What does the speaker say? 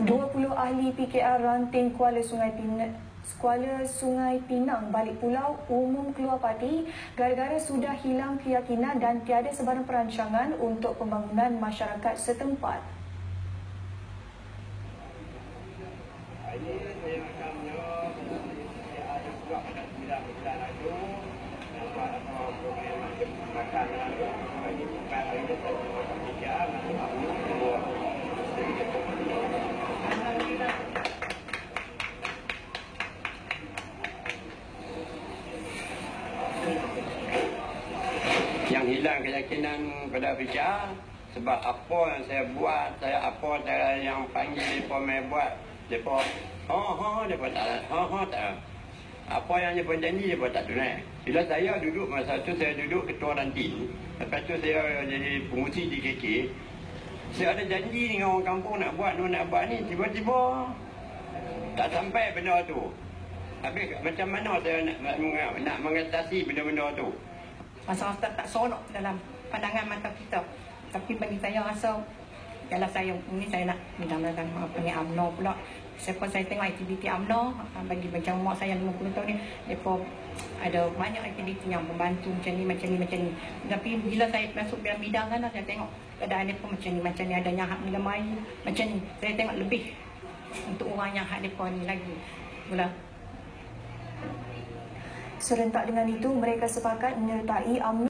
20 ahli PKR ranting Kuala Sungai Pinang Kuala Sungai Pinang balik pulau umum keluar parti gara-gara sudah hilang keyakinan dan tiada sebarang perancangan untuk pembangunan masyarakat setempat. Ini saya akan menjawab ada juga pada bulan-bulan itu nampak apa program macam makan itu bagi bukan hari ini saya macam PKR nanti aku semua jadi ketua yang hilang keyakinan pada PKR sebab apa yang saya buat, saya apa cara yang panggil mereka mai buat, mereka ha ha mereka tak ha ha tak. Apa yang mereka janji mereka tak tunai. Bila saya duduk masa tu saya duduk ketua ranting, lepas tu saya jadi pengurusi di KK. Saya ada janji dengan orang kampung nak buat nak buat ni, tiba-tiba tak sampai benda tu. Habis macam mana saya nak, nak, nak mengatasi benda-benda tu? Masa-masa tak seronok dalam pandangan mata kita. Tapi bagi saya rasa Yalah saya ni saya nak bidang-bidang apa ni UMNO pula. Siapa saya tengok aktiviti UMNO bagi macam mak saya 50 tahun ni depa ada banyak aktiviti yang membantu macam ni macam ni macam ni. Tapi bila saya masuk dalam bidang kan saya tengok keadaan depa macam ni macam ni adanya hak minum macam ni. Saya tengok lebih untuk orang yang hak depa ni lagi. Mula Serentak dengan itu, mereka sepakat menyertai UMNO